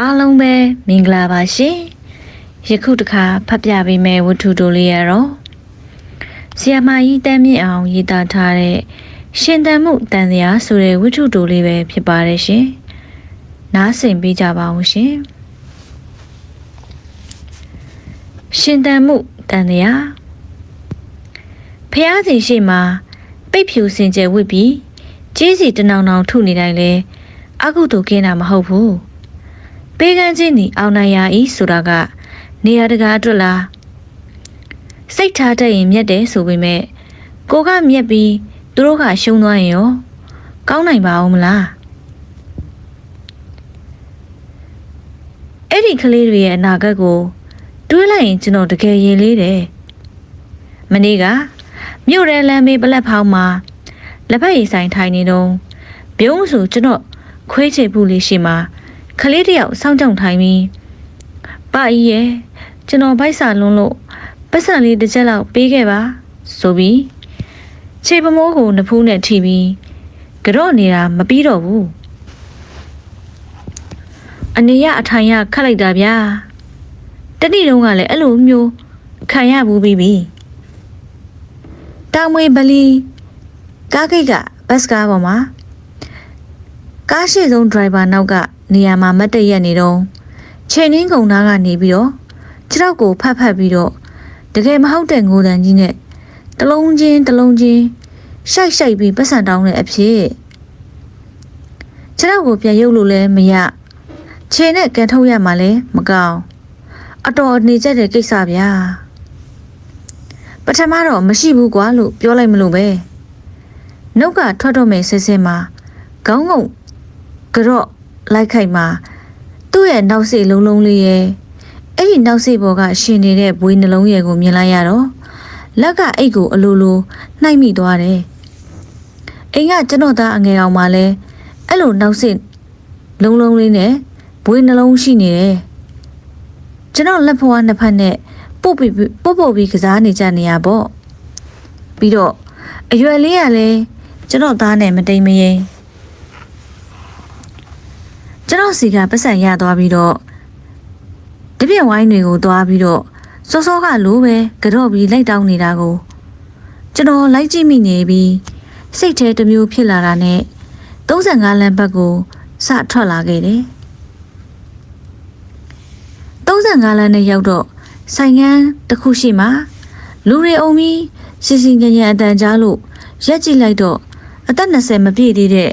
အားလုံးပဲမင်္ဂလာပါရှင်ယခုတစ်ခါဖတ်ပြပေးမယ့်ဝတ္ထုတိုလေးရတော့ဆီယမကြီးတမ်းမြင့်အောင်ရေးသားထားတဲ့ရှင်တန်မှုတန်တရားဆိုတဲ့ဝတ္ထုတိုလေးပဲဖြစ်ပါတယ်ရှင်နားဆင်ပေးကြပါဦးရှင်ရှင်တန်မှုတန်တရားဖះစီရှိမှာပိတ်ဖြူစင်ကြယ်ဝစ်ပြီးကြီးစီတနောင်နောင်ထုနေတိုင်းလဲအကုသို့ကင်းတာမဟုတ်ဘူး ပေးကမ်းခြင်းဒီအောင်နိုင်ရဤဆိုတာကနေရာတကာအတွက်လားစိတ်ထားတတ်ရင်မြတ်တယ်ဆိုပေမဲ့ကိုကမြတ်ပြီးသူတို့ကရှုံးသွားရင်ရောကောင်းနိုင်ပါဦးမလားအဲ့ဒီကလေးတွေရဲ့အနာဂတ်ကိုတွေးလိုက်ရင်ကျွန်တော်တကယ်ရင်လေးတယ်မနေ့ကမြို့ရဲလမ်းမေးပလက်ဖောင်းမှာလက်ဖက်ရည်ဆိုင်ထိုင်နေတော့ပြုံးဆိုကျွန်တော်ခွေးချေဘူးလေးရှိမှာ ခလေးတယောက်စောင့်ကြောင်ထိုင်ပြီးပါကြီးရဲ့ကျွန်တော်ဗိုက်စာလွန်းလို့ပတ်စံလေးတစ်ချက်လောက်ပေးခဲ့ပါဆိုပြီးခြေပမိုးကိုနဖူးနဲ့ထိပြီးကြော့နေတာမပြီးတော့ဘူးအနေရအထိုင်ရခတ်လိုက်တာဗျာတတိတုံးကလည်းအဲ့လိုမျိုးခံရဘူးပြီးပြီတောင်မွေပလီကားဂိတ်ကဘတ်စကားပေါ်မှာကားရှိဆုံးဒရိုင်ဘာနောက်က နေရာမှာမတ်တရက်နေတော့ချိန်နှင်းကုံသားကနေပြီးတော့ခြေထောက်ကိုဖတ်ဖတ်ပြီးတော့တကယ်မဟုတ်တဲ့ငိုတန်ကြီးနဲ့တလုံးချင်းတလုံးချင်းရှိုက်ရှိုက်ပြီးပတ်စံတောင်းတဲ့အဖြစ်ခြေထောက်ကိုပြန်ရုပ်လို့လည်းမရခြေနဲ့ကန်ထုတ်ရမှလည်းမကောင်းအတော်အနေကျတဲ့ကိစ္စဗျာပထမတော့မရှိဘူးကွာလို့ပြောလိုက်မလို့ပဲနှုတ်ကထွက်တော့မယ်ဆဲဆဲမှာခေါင်းငုံကြော့ လိုက်ခိုက်မှာသူ့ရဲ့နောက်စိတ်လုံးလုံးလေးရဲ့အဲ့ဒီနောက်စိတ်ဘောကရှင်နေတဲ့ဘွေးနှလုံးရဲ့ကိုမြင်လိုက်ရတော့လက်ကအိတ်ကိုအလိုလိုနှိုက်မိသွားတယ်အိမ်ကကျွန်တော်သားအငယ်အောင်မှလဲအဲ့လိုနောက်စိတ်လုံးလုံးလေးနဲ့ဘွေးနှလုံးရှိနေတယ်ကျွန်တော်လက်ဖွားနှစ်ဖက်နဲ့ပုတ်ပြီးပုတ်ပုတ်ပြီးကစားနေကြနေရပေါ့ပြီးတော့အရွယ်လေးကလည်းကျွန်တော်သားနဲ့မတိမ်မရင် ကျွန်တော်စီကပတ်စံရသွားပြီးတော့တပြည့်ဝိုင်းတွေကိုသွားပြီးတော့စောစောကလိုပဲကြော့ပြီးလိုက်တောင်းနေတာကိုကျွန်တော်လိုက်ကြည့်မိနေပြီးစိတ်ထဲတစ်မျိုးဖြစ်လာတာနဲ့35လမ်းဘက်ကိုစထွက်လာခဲ့တယ်35လမ်းနဲ့ရောက်တော့ဆိုင်ငန်းတစ်ခုရှိမှလူတွေအုံပြီးစီစီညံညံအတန်ကြားလို့ရက်ကြည့်လိုက်တော့အသက်20မပြည့်သေးတဲ့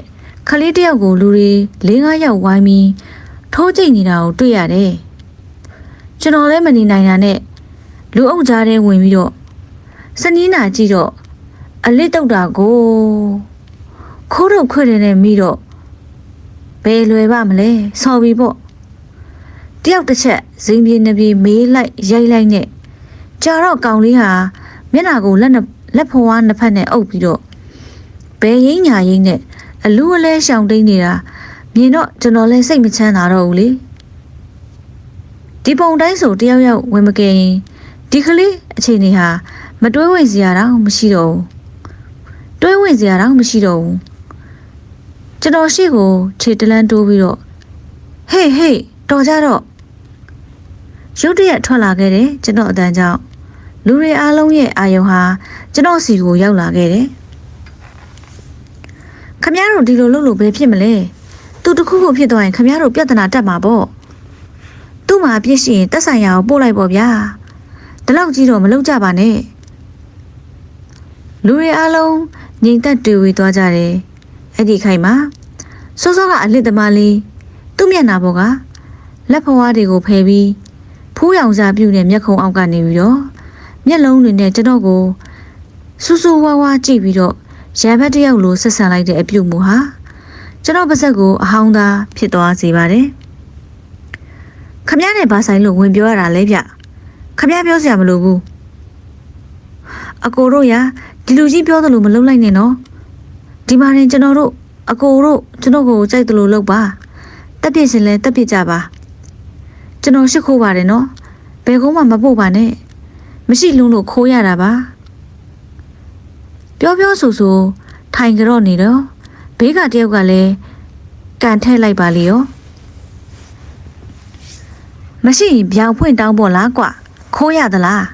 ခလေးတယောက်ကိုလူတွေ၄၅ယောက်ဝိုင်းပြီးထိုးကြိတ်နေတာကိုတွေ့ရတယ်။ကျွန်တော်လည်းမနေနိုင်တာနဲ့လူအုပ်ကြားထဲဝင်ပြီးတော့စနီးနာကြည့်တော့အလစ်တုတ်တာကိုခိုးတော့ခွေတယ်နဲ့မိတော့ဘယ်လွယ်ပါမလဲဆော်ပြီးပေါ့တယောက်တစ်ချက်ဇိမ်ပြေနှပြေမေးလိုက်ရိုက်လိုက်နဲ့ကြာတော့ကောင်လေးဟာမျက်နှာကိုလက်နဲ့လက်ဖွားနှစ်ဖက်နဲ့အုပ်ပြီးတော့ဘယ်ရင်းညာရင်းနဲ့ အလူအလဲရှောင်တိန်နေတာမြင်တော့ကျွန်တော်လည်းစိတ်မချမ်းသာတော့ဘူးလေဒီပုံတိုင်းဆိုတယောက်ယောက်ဝင်မကယ်ရင်ဒီကလေးအချိန်နေဟာမတွဲဝင်စရာတော့မရှိတော့ဘူးတွဲဝင်စရာတော့မရှိတော့ဘူးကျွန်တော်ရှိကိုခြေတလန်းတိုးပြီးတော့ဟေးဟေးတော်ကြတော့ရုတ်တရက်ထွက်လာခဲ့တယ်ကျွန်တော်အတန်းကြောင့်လူတွေအားလုံးရဲ့အာယုံဟာကျွန်တော်စီကိုရောက်လာခဲ့တယ် ခမရတို့ဒီလိုလုပ်လို့ဘယ်ဖြစ်မလဲသူတခုခုဖြစ်သွားရင်ခမရတို့ပြဿနာတက်မှာပေါ့သူ့မှာပြစ်ရှိရင်တက်ဆိုင်ရာကိုပို့လိုက်ပေါ့ဗျာဒီလောက်ကြီးတော့မလုပ်ကြပါနဲ့လူတွေအားလုံးငြိမ်သက်တွေ့ဝေသွားကြတယ်အဲ့ဒီခိုင်မှာစောစောကအလစ်သမားလေးသူ့မျက်နှာပေါ်ကလက်ဖွားတွေကိုဖယ်ပြီးဖူးရောင်စားပြုတ်တဲ့မျက်ခုံအောက်ကနေပြီးတော့မျက်လုံးတွေနဲ့ကျွန်တော်ကိုစူးစူးဝါးဝါးကြည့်ပြီးတော့ ရံဘက်တစ်ယောက်လိုဆက်ဆံလိုက်တဲ့အပြုတ်မှုဟာကျွန်တော်ပါဇက်ကိုအဟောင်းသားဖြစ်သွားစေပါတယ်ခမည်းနဲ့ဘာဆိုင်လို့ဝင်ပြောရတာလဲဗျခမည်းပြောစရာမလိုဘူးအကိုတို့ရာဒီလူကြီးပြောသလိုမလုပ်လိုက်နဲ့နော်ဒီမှာရင်ကျွန်တော်တို့အကိုတို့ကျွန်တော်ကိုကြိုက်သလိုလုပ်ပါတက်ပြစ်ရှင်လဲတက်ပြစ်ကြပါကျွန်တော်ရှစ်ခိုးပါတယ်နော်ဘယ်ကုန်းမှမပို့ပါနဲ့မရှိလုံးလို့ခိုးရတာပါ ပြောပြောဆိုဆိုထိုင်ကြတော့နေတော့ဘေးကတယောက်ကလည်းကန်ထဲလိုက်ပါလေရောမရှိရင်ပြောင်ဖွင့်တောင်းပေါ်လားကွခိုးရသလား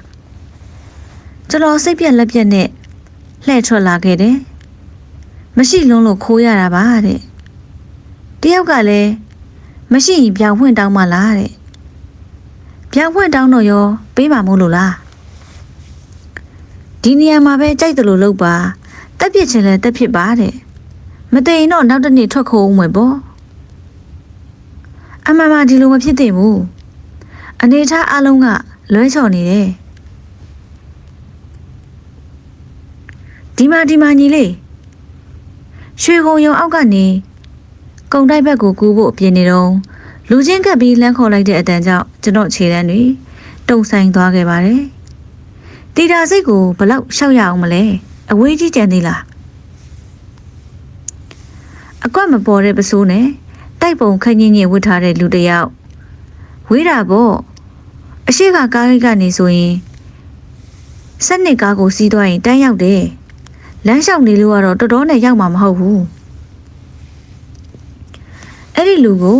ကျွန်တော်စိတ်ပြက်လက်ပြက်နဲ့လှည့်ထွက်လာခဲ့တယ်မရှိလုံးလို့ခိုးရတာပါတဲ့တယောက်ကလည်းမရှိရင်ပြောင်ဖွင့်တောင်းမလားတဲ့ပြောင်ဖွင့်တောင်းတော့ရောပေးမှာမို့လို့လား ဒီနေရာမှာပဲကြိုက်တယ်လို့လုပ်ပါတက်ပြစ်ချင်လဲတက်ဖြစ်ပါတဲ့မတည်ရင်တော့နောက်တစ်နေ့ထွက်ခိုးအောင်မယ်ပေါ့အမှန်မှဒီလိုမဖြစ်သင့်ဘူးအနေထားအလုံးကလွဲချော်နေတယ်ဒီမှာဒီမှာညီလေးရွှေကုံရုံအောက်ကနေကုံတိုက်ဘက်ကိုကူးဖို့ပြင်နေတော့လူချင်းကပ်ပြီးလမ်းခေါ်လိုက်တဲ့အတန်ကြောင့်ကျွန်တော်ခြေတန်းတွေတုံဆိုင်သွားခဲ့ပါတယ် တီတာစိတ်ကိုဘလောက်ရှောက်ရအောင်မလဲအဝေးကြီးကြံသေးလားအကွက်မပေါ်တဲ့ပစိုးနဲ့တိုက်ပုံခင်းငင်းငင်းဝတ်ထားတဲ့လူတစ်ယောက်ဝေးတာပေါ့အရှိကကားဂိတ်ကနေဆိုရင်စက်နှစ်ကားကိုစီးသွားရင်တန်းရောက်တယ်လမ်းလျှောက်နေလို့ကတော့တော်တော်နဲ့ရောက်မှာမဟုတ်ဘူးအဲ့ဒီလူကို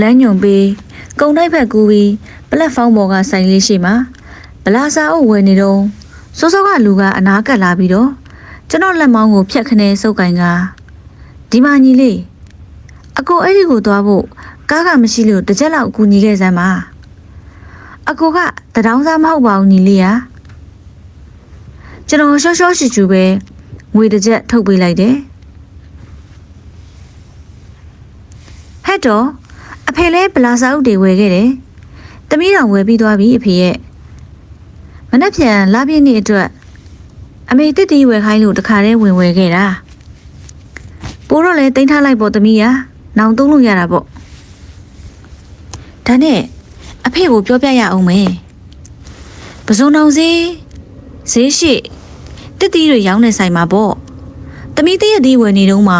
လမ်းညွန်ပေးကုံတိုက်ဖက်ကူပြီးပလက်ဖောင်းပေါ်ကဆိုင်လေးရှိမှာ ဗလာစာအုပ်ဝယ်နေတော့စောစောကလူကအနားကပ်လာပြီးတော့ကျွန်တော်လက်မောင်းကိုဖြတ်ခနဲစုပ်ကင်ကဒီမကြီးလေးအကိုအဲ့ဒီကိုသွားဖို့ကားကမရှိလို့တစ်ချက်လောက်အကူညီခဲ့စမ်းပါအကိုကတဒေါင်းစားမဟုတ်ပါဘူးညီလေးဟာကျွန်တော်ရှော့ရှော့ရှူရှူပဲငွေတစ်ချက်ထုတ်ပေးလိုက်တယ်ဟဲ့တော့အဖေလဲဗလာစာအုပ်တွေဝယ်ခဲ့တယ်တမီးတော်ဝယ်ပြီးသွားပြီအဖေရဲ့ မနှက်ပြန်လာပြည့်နေ့အတွက်အမေတစ်တီးဝယ်ခိုင်းလို့တခါတည်းဝင်ဝယ်ခဲ့တာပိုးတော့လဲတင်ထားလိုက်ပေါ့တမီးဟာနောင်သုံးလို့ရတာပေါ့ဒါနဲ့အဖေကိုပြောပြရအောင်မယ်ပစုံတော်စီဈေးရှိတစ်တီးတွေရောင်းနေဆိုင်မှာပေါ့တမီးတည့်ရသေးဝယ်နေတော့မှ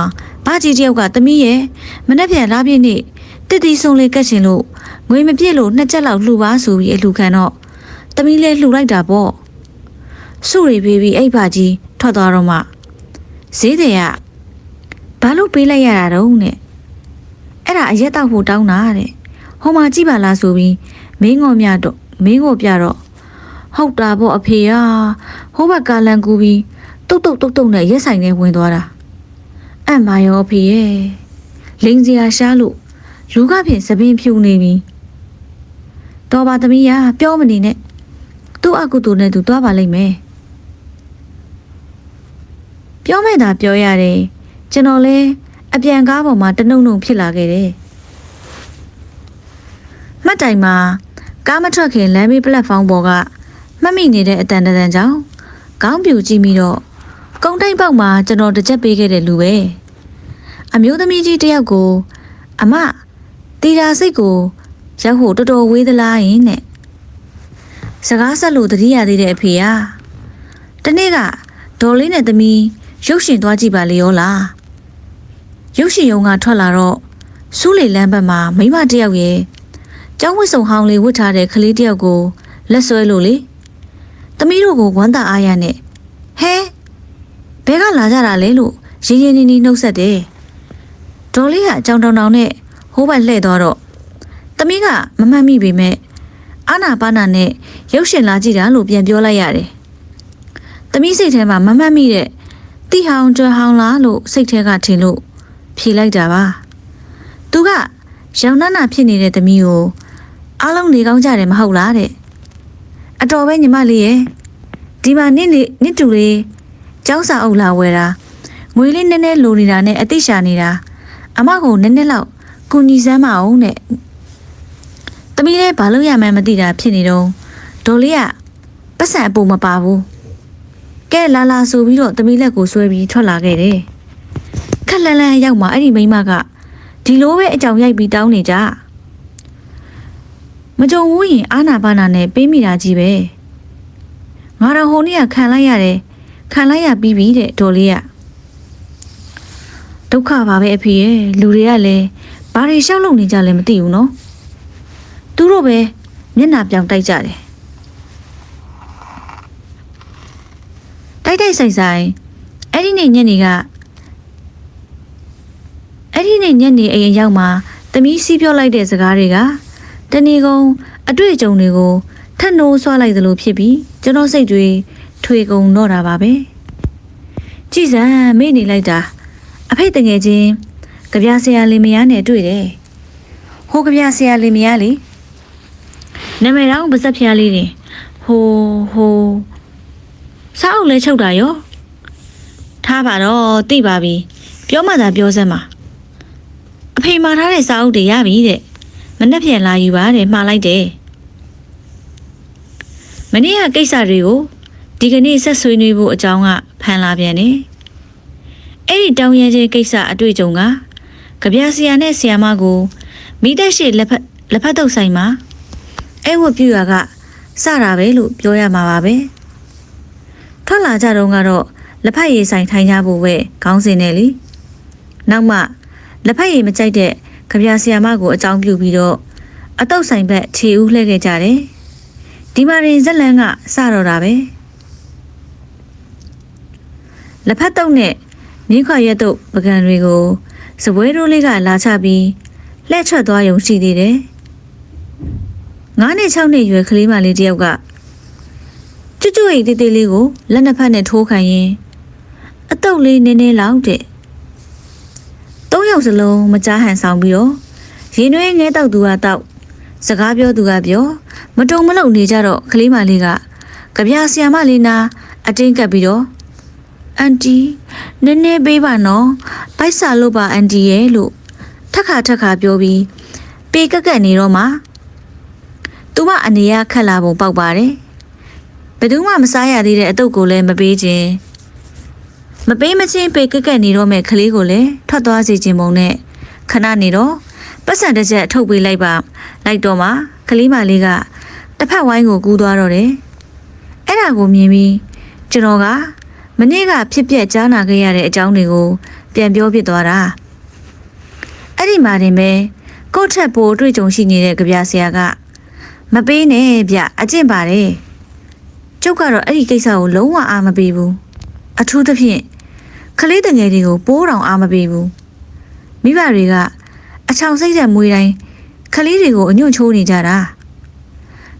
ဘာကြီးတယောက်ကတမီးရဲ့မနှက်ပြန်လာပြည့်နေ့တစ်တီးဆုံးလေးကတ်ချင်လို့ငွေမပြည့်လို့နှစ်ချက်လောက်လှူပါဆိုပြီးအလှူခံတော့ တမီးလဲလှူလိုက်တာပေါ့စုရီပေးပြီးအိပ်ပါကြီးထွက်သွားတော့မှဈေးတွေကဘာလို့ပေးလိုက်ရတာတုံးနဲ့အဲ့ဒါအရက်တောက်ဖို့တောင်းတာတဲ့ဟိုမှာကြည့်ပါလားဆိုပြီးမင်းငေါ်မြတော့မင်းငေါ်ပြတော့ဟုတ်တာပေါ့အဖေဟာဟိုဘက်ကလန်ကူပြီးတုတ်တုတ်တုတ်တုတ်နဲ့ရက်ဆိုင်ထဲဝင်သွားတာအံ့မာရောအဖေရဲ့လိန်စရာရှားလို့လူကဖြင့်သပင်းဖြူနေပြီတော်ပါသမီးရပြောမနေနဲ့ သူ့အကုတူနဲ့သူသွားပါလိမ့်မယ်ပြောမဲ့တာပြောရတယ်ကျွန်တော်လဲအပြန်ကားပေါ်မှာတနှုံနှုံဖြစ်လာခဲ့တယ်မှတ်တိုင်မှာကားမထွက်ခင်လမ်းဘေးပလက်ဖောင်းပေါ်ကမှတ်မိနေတဲ့အတန်တန်ကြောင့်ခေါင်းပြူကြည့်ပြီးတော့ကုံတိုက်ပေါက်မှာကျွန်တော်တစ်ချက်ပေးခဲ့တဲ့လူပဲအမျိုးသမီးကြီးတယောက်ကို အမတီတာစိတ်ကိုရောက်ဖို့တော်တော်ဝေးသလားယင်နဲ့ စကားဆက်လို့တတိရသေးတဲ့အဖေဟာတနေ့ကဒေါ်လေးနဲ့သမီးရုပ်ရှင်သွားကြည့်ပါလေရောလားရုပ်ရှင်ရုံကထွက်လာတော့စူးလေလမ်းဘက်မှာမိမတယောက်ရဲ့ကျောင်းဝတ်စုံဟောင်းလေးဝတ်ထားတဲ့ကလေးတယောက်ကိုလက်ဆွဲလို့လေသမီးတို့ကိုဝမ်းသာအားရနဲ့ဟဲဘဲကလာကြတာလဲလို့ရင်းရင်းနှီးနှီးနှုတ်ဆက်တယ်ဒေါ်လေးကအကြောင်တောင်တောင်နဲ့ဟိုးဘက်လှည့်သွားတော့သမီးကမမှတ်မိပေမဲ့ အာနာပါနာနဲ့ရုပ်ရှင်လာကြည့်တာလို့ပြန်ပြောလိုက်ရတယ်သမီးစိတ်ထဲမှာမမှတ်မိတဲ့တိဟောင်ကျွဲဟောင်လားလို့စိတ်ထဲကထင်လို့ဖြေလိုက်တာပါသူကရောင်နန်းနာဖြစ်နေတဲ့သမီးကိုအားလုံးနေကောင်းကြတယ်မဟုတ်လားတဲ့အတော်ပဲညီမလေးရဲ့ဒီမှာနင့်နေနင့်တူလေးကျောင်းစာအုပ်လာဝယ်တာငွေလေးနည်းနည်းလိုနေတာနဲ့အသိရှာနေတာအမကိုနည်းနည်းလောက်ကူညီစမ်းမအောင်နဲ့ သမီးလေးဘာလို့ရမှန်းမသိတာဖြစ်နေတော့ဒေါ်လေးကပတ်စံအပူမပါဘူးကဲလာလာဆိုပြီးတော့သမီးလက်ကိုဆွဲပြီးထွက်လာခဲ့တယ်ခက်လန်းလန်းရောက်မှအဲ့ဒီမိန်းမကဒီလိုပဲအကြောင်ရိုက်ပြီးတောင်းနေကြမကြုံဘူးရင်အာနာပါနာနဲ့ပေးမိတာကြီးပဲငါတော့ဟိုနေ့ကခံလိုက်ရတယ်ခံလိုက်ရပြီးပြီတဲ့ဒေါ်လေးကဒုက္ခပါပဲအဖေရဲ့လူတွေကလည်းဘာတွေရှောက်လုံနေကြလဲမသိဘူးနော် သူတို့ပဲမျက်နှာပြောင်တိုက်ကြတယ်တိုက်တိုက်ဆိုင်ဆိုင်အဲ့ဒီနေ့ညနေကအဲ့ဒီနေ့ညနေအိမ်ရောက်မှာတမီးစီးပြောလိုက်တဲ့စကားတွေကတဏီကုံအတွေ့အကြုံတွေကိုထပ်နိုးဆွလိုက်သလိုဖြစ်ပြီးကျွန်တော်စိတ်တွေထွေကုန်တော့တာပါပဲကြည်စံမေ့နေလိုက်တာအဖေတငယ်ချင်းကြပြဆရာလင်မယားနဲ့တွေ့တယ်ဟိုကြပြဆရာလင်မယားလေ နာမည်တော့ပါစက်ဖျားလေးနေဟိုဟိုစားအုပ်လဲချုပ်တာရောထားပါတော့သိပါပြီပြောမှသာပြောစမ်းပါအဖေမှာထားတဲ့စားအုပ်တွေရပြီတဲ့မနှက်ပြန်လာယူပါတဲ့မှားလိုက်တယ်မနေ့ကကိစ္စတွေကိုဒီကနေ့ဆက်ဆွေးနွေးဖို့အကြောင်းကဖန်လာပြန်တယ်အဲ့ဒီတောင်းရခြင်းကိစ္စအတွေ့အကြုံကကြပြဆရာနဲ့ဆရာမကိုမိသက်ရှိလက်ဖက်လက်ဖက်တုပ်ဆိုင်မှာ အဲ့ဝတ်ပြူရကစတာပဲလို့ပြောရမှာပါပဲထွက်လာကြတော့ကတော့လက်ဖက်ရည်ဆိုင်ထိုင်ကြဖို့ပဲခေါင်းစဉ်နဲ့လीနောက်မှလက်ဖက်ရည်မကြိုက်တဲ့ကြပြဆရာမကိုအကြောင်းပြုပြီးတော့အတုပ်ဆိုင်ဘက်ခြေဦးလှည့်ခဲ့ကြတယ်ဒီမာရင်ဇက်လန်ကစတော့တာပဲလက်ဖက်တုပ်နဲ့မြင်းခွာရက်တုပ်ပကံတွေကိုစပွဲတိုးလေးကလာချပြီးလှည့်ထွက်သွားရုံရှိသေးတယ် 9နှစ်6နှစ်ရွယ်ကလေးမလေးတယောက်ကကျွတ်ကျွတ်အိတ်တေးသေးလေးကိုလက်နှစ်ဖက်နဲ့ထိုးခိုင်းရင်အတုပ်လေးနည်းနည်းလောက်တဲ့သုံးယောက်စလုံးမကြားဟန်ဆောင်ပြီးတော့ရင်နှွေးငဲတောက်သူကတောက်စကားပြောသူကပြောမတုံမလုံနေကြတော့ကလေးမလေးကကြပြဆရာမလေးနာအတင်းကပ်ပြီးတော့အန်တီနည်းနည်းပေးပါနော်ပိုက်စာလို့ပါအန်တီရဲ့လို့ထက်ခါထက်ခါပြောပြီးပေကက်ကက်နေတော့မှ သူမအနေရခက်လာပုံပေါက်ပါတယ်ဘယ်သူမှမစားရသေးတဲ့အတုပ်ကိုလည်းမပေးခြင်းမပေးမချင်းပေကက်ကက်နေတော့မဲ့ကလေးကိုလည်းထွက်သွားစေခြင်းမုံနဲ့ခဏနေတော့ပတ်စံတစ်ချက်ထုတ်ပေးလိုက်ပါလိုက်တော့မှကလေးမလေးကတစ်ဖက်ဝိုင်းကိုကူးသွားတော့တယ်အဲ့ဒါကိုမြင်ပြီးကျွန်တော်ကမနေ့ကဖြစ်ပျက်ကြားနာခဲ့ရတဲ့အကြောင်းတွေကို ပြန်ပြောပြသွားတာအဲ့ဒီမှာတင်ပဲကိုယ့်ထက်ပိုအတွေ့အကြုံရှိနေတဲ့ကြပြဆရာက မပေးနဲ့ဗျအကျင့်ပါတယ်ကျုပ်ကတော့အဲ့ဒီကိစ္စကိုလုံးဝအားမပေးဘူးအထူးသဖြင့်ကလေးတငယ်တွေကိုပိုးတောင်အားမပေးဘူးမိဘတွေကအချောင်စိတ်တဲ့မွေးတိုင်းကလေးတွေကိုအညွန့်ချိုးနေကြတာ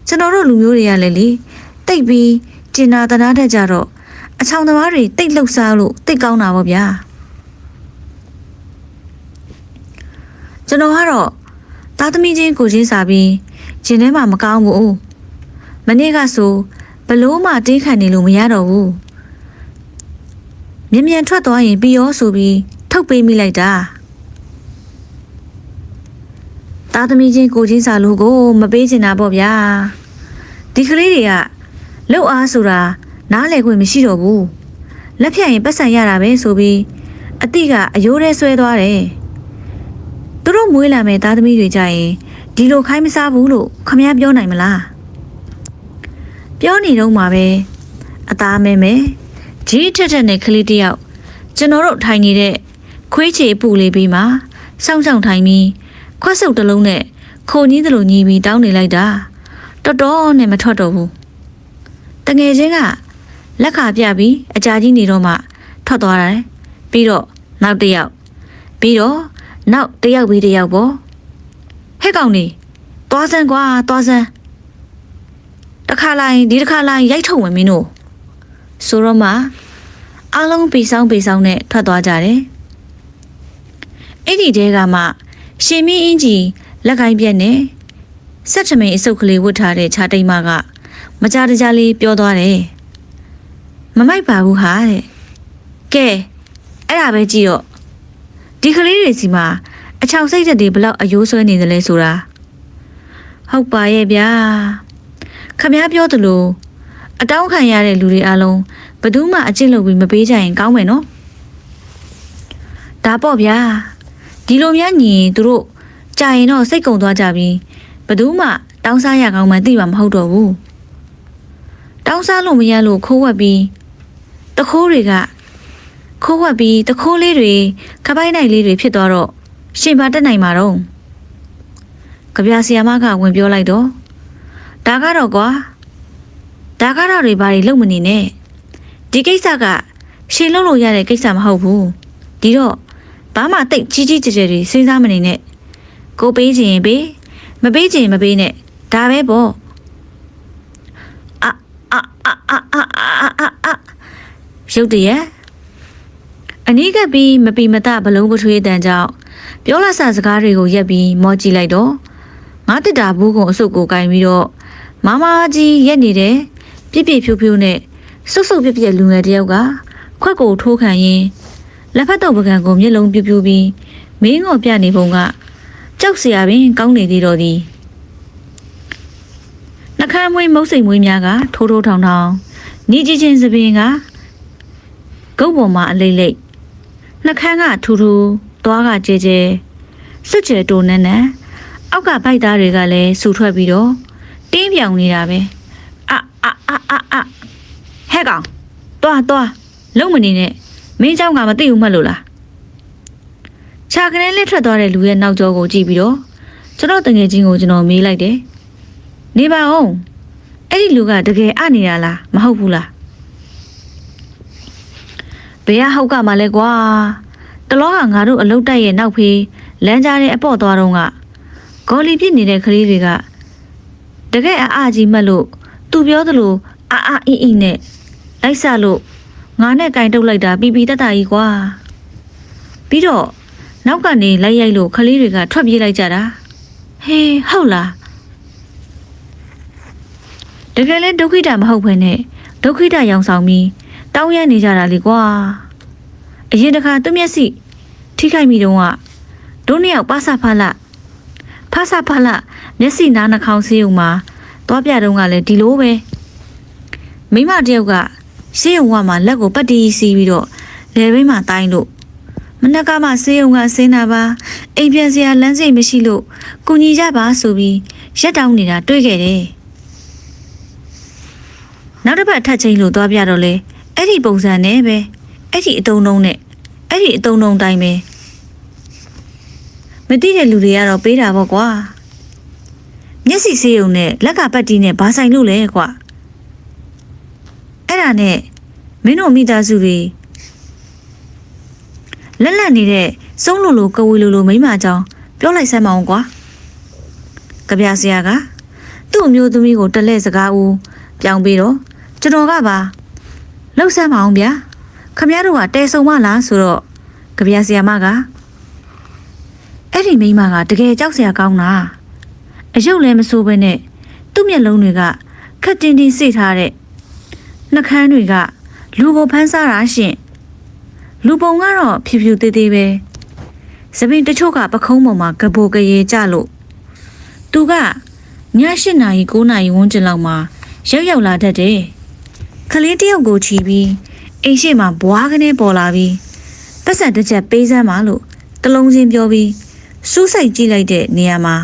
ကျွန်တော်တို့လူမျိုးတွေကလည်းလေတိတ်ပြီးကျင်နာတနာတတ်ကြတော့အချောင်သမားတွေတိတ်လှုပ်ရှားလို့တိတ်ကောင်းတာပေါ့ဗျာကျွန်တော်ကတော့သားသမီးချင်းကိုချင်းစာပြီး ကျင်ထဲမှာမကောင်းဘူးမနေ့ကဆိုဘလို့မှတင်းခံနေလို့မရတော့ဘူးမြ мян ထွက်သွားရင်ပြီးရောဆိုပြီးထုတ်ပေးမိလိုက်တာသားသမီးချင်းကိုချင်းစာလို့ကိုမပေးချင်တာပေါ့ဗျာဒီကလေးတွေကလှုပ်အားဆိုတာနားလည်ခွင့်မရှိတော့ဘူးလက်ဖြတ်ရင်ပတ်စံရတာပဲဆိုပြီးအတိကအယိုးထဲဆွဲသွားတယ်သူတို့မွေးလာမဲ့သားသမီးတွေကြရင် ဒီလိုခိုင်းမစားဘူးလို့ခမရပြောနိုင်မလားပြောနေတော့မှာပဲအသားမဲမဲဂျီးထက်ထက်နဲ့ကလေးတယောက်ကျွန်တော်တို့ထိုင်နေတဲ့ခွေးချေပူလေးပြီးမှစောင့်ဆောင်ထိုင်ပြီးခွက်စုပ်တစ်လုံးနဲ့ခိုကြီးသလိုညီပြီးတောင်းနေလိုက်တာတော်တော်နဲ့မထွက်တော့ဘူးတငယ်ချင်းကလက်ခါပြပြီးအကြာကြီးနေတော့မှထွက်သွားတယ်ပြီးတော့နောက်တစ်ယောက်ပြီးတော့နောက်တစ်ယောက်ပြီးတစ်ယောက်ပေါ့ ဟဲ့ကောင်နေသွားစမ်းကွာသွားစမ်းတခါလိုက်ဒီတခါလိုက်ရိုက်ထုတ်ဝင်မင်းတို့ဆိုတော့မှအားလုံးပေဆောင်ပေဆောင်နဲ့ထွက်သွားကြတယ်အဲ့ဒီတဲကမှရှင်မင်းအင်းကြီးလက်ကိုင်းပြက်နဲ့ဆက်ထမိန်အစုပ်ကလေးဝတ်ထားတဲ့ခြားတိမ်မကမကြတကြလေးပြောသွားတယ်မမိုက်ပါဘူးဟာတဲ့ကဲအဲ့ဒါပဲကြည့်တော့ဒီကလေးတွေစီမှာ အချောင်စိတ်သက်တွေဘလောက်အယိုးဆွဲနေတယ်လဲဆိုတာဟုတ်ပါရဲ့ဗျာခမ ्या ပြောသလိုအတောင်းခံရတဲ့လူတွေအလုံးဘယ်သူမှအကျင့်လုပ်ပြီးမပေးကြရင်ကောင်းမယ်နော်ဒါပေါ့ဗျာဒီလိုများညီရင်သူတို့ကြာရင်တော့စိတ်ကုံသွားကြပြီးဘယ်သူမှတောင်းစားရကောင်းမှသိမှာမဟုတ်တော့ဘူးတောင်းစားလို့မရလို့ခိုးဝက်ပြီးတခိုးတွေကခိုးဝက်ပြီးတခိုးလေးတွေခပိုက်နိုင်လေးတွေဖြစ်သွားတော့ ရှင်ပါတက်နိုင်မှာတော့ကြပြဆီယာမကဝင်ပြောလိုက်တော့ဒါကတော့ကွာဒါကတော့တွေဘာတွေလုံမနေနဲ့ဒီကိစ္စကရှင်လုံလို့ရတဲ့ကိစ္စမဟုတ်ဘူးဒီတော့ဘာမှတိတ်ကြီးကြီးကျယ်ကျယ်တွေစဉ်းစားမနေနဲ့ကိုပေးချင်ရင်ပေးမပေးချင်ရင်မပေးနဲ့ဒါပဲပေါ့အာအာအာအာအာအာအာရုတ်တရက်အနီးကပ်ပြီးမပီမတဘလုံးပထွေးတန်ကြောင့် ပြောလာစစကားတွေကိုရက်ပြီးမောကြည့်လိုက်တော့ငါတစ်တာဘူးကုံအစုပ်ကိုကင်ပြီးတော့မမကြီးရက်နေတယ်ပြစ်ပြစ်ဖြူဖြူနဲ့စုပ်စုပ်ပြက်ပြက်လူငယ်တယောက်ကခွက်ကိုထိုးခံရင်းလက်ဖက်တော့ပကံကိုမျက်လုံးပြူးပြူးပြီးမင်းငေါ်ပြနေပုံကကြောက်စရာပင်ကောင်းနေသေးတော့သည်နှခမ်းမွေးမုတ်စိမ်မွေးများကထိုးထိုးထောင်ထောင်ညီကြီးချင်းစပင်ကဂုတ်ပေါ်မှာအလိမ့်လိမ့်နှခမ်းကထူထူ သွားကကြဲကြဲစွတ်ကျဲတိုးနန်းနန်းအောက်ကဗိုက်သားတွေကလည်းဆူထွက်ပြီးတော့တင်းပြောင်နေတာပဲအအအအအဟဲ့ကောင်သွားသွားလုံမနေနဲ့မင်းเจ้าကမသိဘူးမှတ်လို့လားခြာကနေလက်ထွက်သွားတဲ့လူရဲ့နောက်ကျောကိုကြည့်ပြီးတော့ကျွန်တော်တငယ်ချင်းကိုကျွန်တော်မေးလိုက်တယ်နေပါအောင်အဲ့ဒီလူကတကယ်အနေတာလားမဟုတ်ဘူးလားဘယ်ကဟုတ်ကမှလဲကွာ တလောကငါတို့အလုတ်တိုက်ရဲ့နောက်ဖေးလမ်းကြားတဲ့အပေါ့သွားတော့ကဂေါ်လီဖြစ်နေတဲ့ကလေးတွေကတကယ်အအကြီးမှတ်လို့သူပြောသလိုအာအာအင်းအင်းနဲ့လိုက်ဆလို့ငါနဲ့ကင်တုတ်လိုက်တာပီပီတတကြီးကွာပြီးတော့နောက်ကနေလိုက်ရိုက်လို့ကလေးတွေကထွက်ပြေးလိုက်ကြတာဟေးဟုတ်လားတကယ်လဲဒုက္ခိတမဟုတ်ဘဲနဲ့ဒုက္ခိတရောင်ဆောင်ပြီးတောင်းရနေကြတာလေကွာအရင်တခါသူ့မျက်စိ ထိခိုက်မိတော့ကတို့နှစ်ယောက်ပါစာဖလာဖာစာဖလာမျက်စိနားနှာခေါင်းဆေးုံမှာသွားပြတော့ကလည်းဒီလိုပဲမိမတယောက်ကဆေးရုံကမှလက်ကိုပတ်တီးစီးပြီးတော့လေဘိမှာတိုင်းလို့မနက်ကမှဆေးရုံကဆင်းတာပါအိမ်ပြန်စရာလမ်းစိတ်မရှိလို့ကုညီကြပါဆိုပြီးရက်တောင်းနေတာတွေ့ခဲ့တယ်နောက်တစ်ပတ်ထပ်ချင်းလို့သွားပြတော့လေအဲ့ဒီပုံစံနဲ့ပဲအဲ့ဒီအတုံးတုံးနဲ့အဲ့ဒီအတုံးတုံးတိုင်းပဲ မသိတဲ့လူတွေကတော့ပေးတာပေါ့ကွာမျက်စိဆေးရုံနဲ့လက်ကပတ်တီးနဲ့ဘာဆိုင်လို့လဲကွာအဲ့ဒါနဲ့မင်းတို့မိသားစုတွေလက်လက်နေတဲ့စုံးလိုလိုကဝေလိုလိုမိမအကြောင်းပြောလိုက်စမ်းမအောင်ကွာကြပြဆရာကသူ့အမျိုးသမီးကိုတလဲစကားဦးပြောင်းပြီးတော့ကျွန်တော်ကပါလှုပ်ဆမ်းမအောင်ဗျာခမရတို့ကတဲဆုံမလားဆိုတော့ကြပြဆရာမက အဲ့ဒီမိမကတကယ်ကြောက်စရာကောင်းတာအယုတ်လည်းမစိုးဘဲနဲ့သူ့မျက်လုံးတွေကခက်တင်းတင်းစိတ်ထားတဲ့နှကန်းတွေကလူကိုဖမ်းစားတာရှင်လူပုံကတော့ဖြူဖြူသေးသေးပဲသပင်တချို့ကပခုံးပေါ်မှာကဘိုကရေကြလို့သူကည၈နာရီ9နာရီဝန်းကျင်လောက်မှာရောက်ရောက်လာတတ်တယ်ခလေးတယောက်ကိုချီပြီးအိမ်ရှိမှာဘွားကနေပေါ်လာပြီးပတ်စံတစ်ချက်ပေးစမ်းပါလို့တလုံးချင်းပြောပြီး စူးစိုက်ကြည့်လိုက်တဲ့နေရာမှာ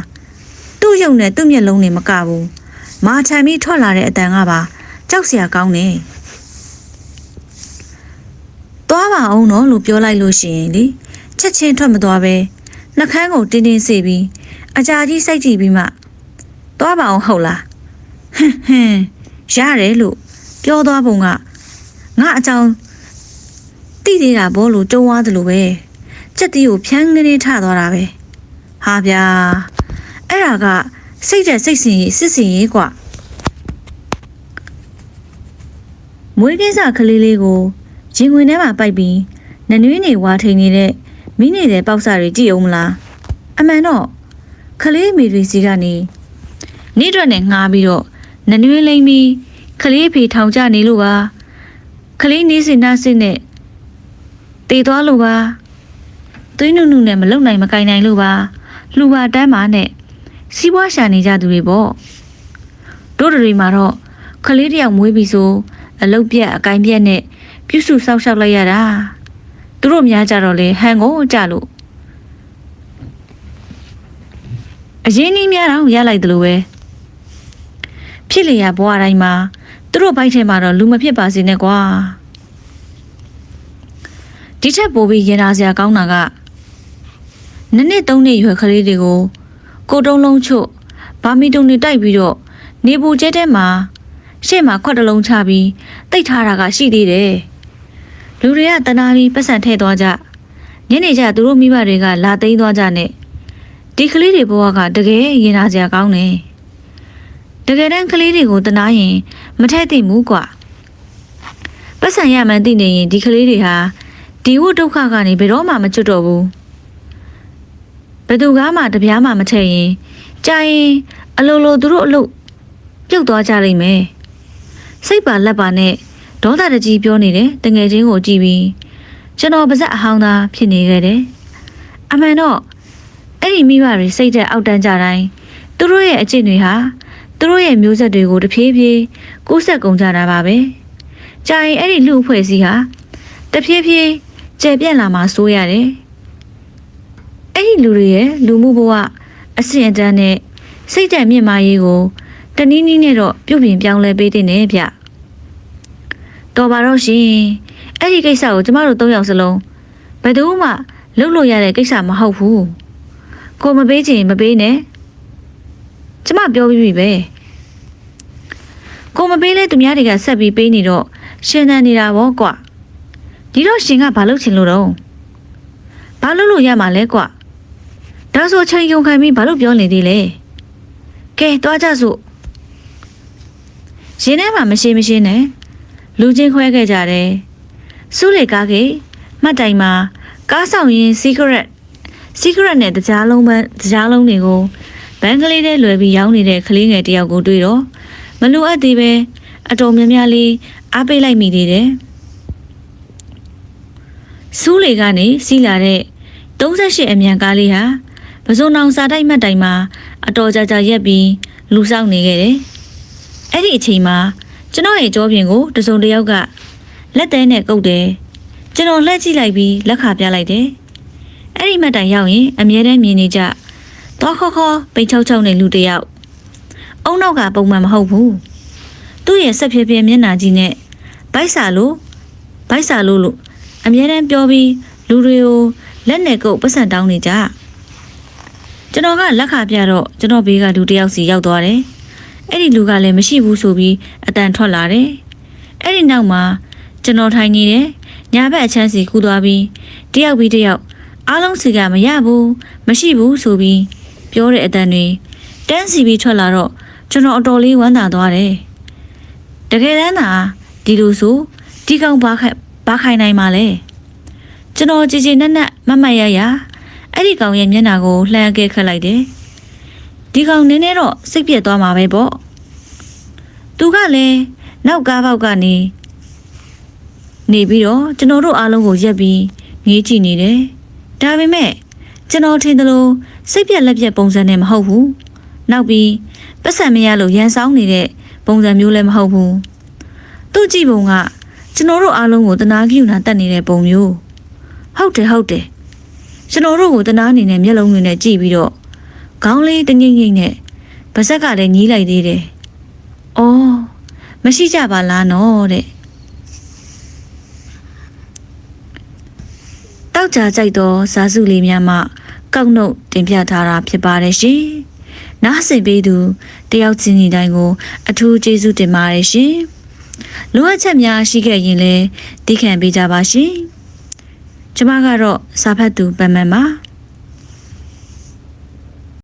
သူ့ရုပ်နဲ့သူ့မျက်လုံးနဲ့မကဘူးမာထန်ပြီးထွက်လာတဲ့အတန်ကပါကြောက်စရာကောင်းတယ်သွားပါအောင်နော်လို့ပြောလိုက်လို့ရှိရင်လေချက်ချင်းထွက်မသွားပဲနှကန်းကိုတင်းတင်းစေပြီးအကြာကြီးစိတ်ကြည့်ပြီးမှသွားပါအောင်ဟုတ်လားဟင်းဟင်းရတယ်လို့ပြောသွားပုံကငါအကြောင်းတိသေးတာဘောလို့တုံးသွားတယ်လို့ပဲစက်တီးကိုဖြန်းကနေထသွားတာပဲ ဟာဗျာအဲ့ဒါကစိတ်တဲ့စိတ်စင်ရေးစစ်စင်ရေးကွာမွေးကင်းစာကလေးလေးကိုရင်ဝင်ထဲမှာပိုက်ပြီးနနွေးနေဝါထိန်နေတဲ့မိနေတဲ့ပေါက်စာတွေကြည့်အောင်မလားအမှန်တော့ကလေးမိတွေစီကနေနေရွက်နဲ့ငှားပြီးတော့နနွေးလိမ့်ပြီးကလေးဖေထောင်ကြနေလို့ပါကလေးနေစင်နာစင်နဲ့တေသွားလို့ပါသွေးနုနုနဲ့မလုံနိုင်မကင်နိုင်လို့ပါ လှူပါတန်းပါနဲ့စီးပွားရှာနေကြသူတွေပေါ့တို့တွေမှာတော့ကလေးတယောက်မွေးပြီဆိုအလုတ်ပြက်အကင်ပြက်နဲ့ပြုစုဆောက်ရှောက်လိုက်ရတာသူတို့များကြတော့လေဟန်ကိုကြလို့အရင်ကြီးများတော့ရလိုက်တယ်လို့ပဲဖြစ်လေရဘွားတိုင်းမှာသူတို့ဘိုက်ထဲမှာတော့လူမဖြစ်ပါစေနဲ့ကွာဒီထက်ပိုပြီးရင်နာစရာကောင်းတာက နှစ်နှစ်သုံးနှစ်ရွယ်ကလေးတွေကိုကိုတုံးလုံးချို့ဗာမီတုံတွေတိုက်ပြီးတော့နေပူကျဲထဲမှာရှေ့မှာခွက်တလုံးချပြီးတိတ်ထားတာကရှိသေးတယ်လူတွေကတနာပြီးပတ်စံထည့်သွားကြညနေကျသူတို့မိဘတွေကလာသိမ်းသွားကြနဲ့ဒီကလေးတွေဘဝကတကယ်ရင်နာစရာကောင်းတယ်တကယ်တမ်းကလေးတွေကိုတနာရင်မထက်သိဘူးကွာပတ်စံရမှန်းသိနေရင်ဒီကလေးတွေဟာဒီဝဒုက္ခကနေဘယ်တော့မှမကျွတ်တော့ဘူး ဘယ်သူကမှတပြားမှမထည့်ရင်ကြာရင်အလိုလိုသူတို့အလုပ်ပြုတ်သွားကြလိမ့်မယ်စိတ်ပါလက်ပါနဲ့ဒေါသတကြီးပြောနေတယ်တငယ်ချင်းကိုကြည့်ပြီးကျွန်တော်ပါဇက်အဟောင်းသားဖြစ်နေခဲ့တယ်အမှန်တော့အဲ့ဒီမိဘတွေစိတ်သက်အောက်တန်းကြတိုင်းသူတို့ရဲ့အကျင့်တွေဟာသူတို့ရဲ့မျိုးဆက်တွေကိုတဖြည်းဖြည်းကူးဆက်ကုန်ကြတာပါပဲကြာရင်အဲ့ဒီလူအဖွဲ့အစည်းဟာတဖြည်းဖြည်းကျေပြန့်လာမှာစိုးရတယ် အဲ့ဒီလူတွေရဲ့လူမှုဘဝအဆင့်အတန်းနဲ့စိတ်သက်မြင့်မာရေးကိုတနည်းနည်းနဲ့တော့ပြုပြင်ပြောင်းလဲပေးတဲ့နဲ့ဗျတော်ပါတော့ရှင်အဲ့ဒီကိစ္စကိုကျမတို့၃ယောက်စလုံးဘယ်သူမှလုပ်လို့ရတဲ့ကိစ္စမဟုတ်ဘူးကိုမပေးချင်မပေးနဲ့ကျမပြောပြီးပြီပဲကိုမပေးလဲသူများတွေကဆက်ပြီးပေးနေတော့ရှင်သန်နေတာဗောကွာဒီတော့ရှင်ကဘာလုပ်ချင်လို့တော့ဘာလုပ်လို့ရမှာလဲကွာ ဒါဆိုချိန်ယုံခံပြီးဘာလို့ပြောနေသေးလဲကဲတွားကြစို့ရှင်ထဲမှာမရှိမရှိနဲ့လူချင်းခွဲခဲ့ကြတယ်စုလေကားကေမှတ်တိုင်မှာကားဆောင်ရင် secret secret နဲ့တကြားလုံးပန်းတကြားလုံးတွေကိုဘန်ကလေးထဲလွယ်ပြီးရောင်းနေတဲ့ကလေးငယ်တယောက်ကိုတွေ့တော့မလိုအပ်သေးပဲအတော်များများလေးအားပေးလိုက်မိသေးတယ်စူးလေကနေစီးလာတဲ့38အမြန်ကားလေးဟာ ပဇွန်အောင်စာတိုက်မှတ်တိုင်မှာအတော်ကြာကြာရက်ပြီးလူဆောင်နေခဲ့တယ်အဲ့ဒီအချိန်မှာကျွန်တော်ရဲ့ကြောပြင်ကိုတစုံတစ်ယောက်ကလက်သေးနဲ့ကုတ်တယ်ကျွန်တော်လှည့်ကြည့်လိုက်ပြီးလက်ခါပြလိုက်တယ်အဲ့ဒီမှတ်တိုင်ရောက်ရင်အမြဲတမ်းမြင်နေကြသွားခေါ်ခေါ်ပိတ်ချောက်ချောက်နဲ့လူတစ်ယောက်အုံနောက်ကပုံမှန်မဟုတ်ဘူးသူ့ရဲ့ဆက်ဖြည်းဖြည်းမျက်နှာကြီးနဲ့ဗိုက်စာလို့ဗိုက်စာလို့လို့အမြဲတမ်းပြောပြီးလူတွေကိုလက်နဲ့ကုတ်ပတ်စံတောင်းနေကြ ကျွန်တော်ကလက်ခါပြတော့ကျွန်တော်ဘေးကလူတစ်ယောက်စီရောက်သွားတယ်အဲ့ဒီလူကလည်းမရှိဘူးဆိုပြီးအတန်ထွက်လာတယ်အဲ့ဒီနောက်မှာကျွန်တော်ထိုင်နေတယ်ညာဘက်အချမ်းစီကူးသွားပြီးတယောက်ပြီးတယောက်အားလုံးစီကမရဘူးမရှိဘူးဆိုပြီးပြောတဲ့အတန်တွေတန်းစီပြီးထွက်လာတော့ကျွန်တော်အတော်လေးဝမ်းသာသွားတယ်တကယ်တမ်းသာဒီလိုဆိုဒီကောင်ဘာခိုင်ဘာခိုင်နိုင်မှာလဲကျွန်တော်ကြည်ကြည်နက်နက်မတ်မတ်ရရ အဲ့ဒီကောင်ရဲ့မျက်နှာကိုလှမ်းကဲခတ်လိုက်တယ်ဒီကောင်နည်းနည်းတော့စိတ်ပြက်သွားမှာပဲပေါ့သူကလည်းနောက်ကားပေါက်ကနေနေပြီးတော့ကျွန်တော်တို့အားလုံးကိုရက်ပြီးငေးကြည့်နေတယ်ဒါပေမဲ့ကျွန်တော်ထင်သလိုစိတ်ပြက်လက်ပြက်ပုံစံနဲ့မဟုတ်ဘူးနောက်ပြီးပတ်စံမရလို့ရန်ဆောင်နေတဲ့ပုံစံမျိုးလည်းမဟုတ်ဘူးသူ့ကြည့်ပုံကကျွန်တော်တို့အားလုံးကိုတနာကိယူနာတက်နေတဲ့ပုံမျိုးဟုတ်တယ်ဟုတ်တယ် ကျွန်တော်တို့ကိုတနာအနေနဲ့မျက်လုံးတွေနဲ့ကြည့်ပြီးတော့ခေါင်းလေးတငိမ့်ငိမ့်နဲ့ဗစက်ကလည်းညီးလိုက်သေးတယ်။အော်မရှိကြပါလားနော်တဲ့။တောက်ကြကြိုက်သောဇာစုလေးများမှကောက်နှုတ်တင်ပြထားတာဖြစ်ပါတယ်ရှင်။နားဆင်ပေးသူတယောက်ချင်းဒီတိုင်းကို အထူးကျေးဇူးတင်ပါတယ်ရှင်။လိုအပ်ချက်များရှိခဲ့ရင်လည်းသိခံပေးကြပါရှင်။ ကျမကတော့စာဖတ်သူပန်ပန်ပါ။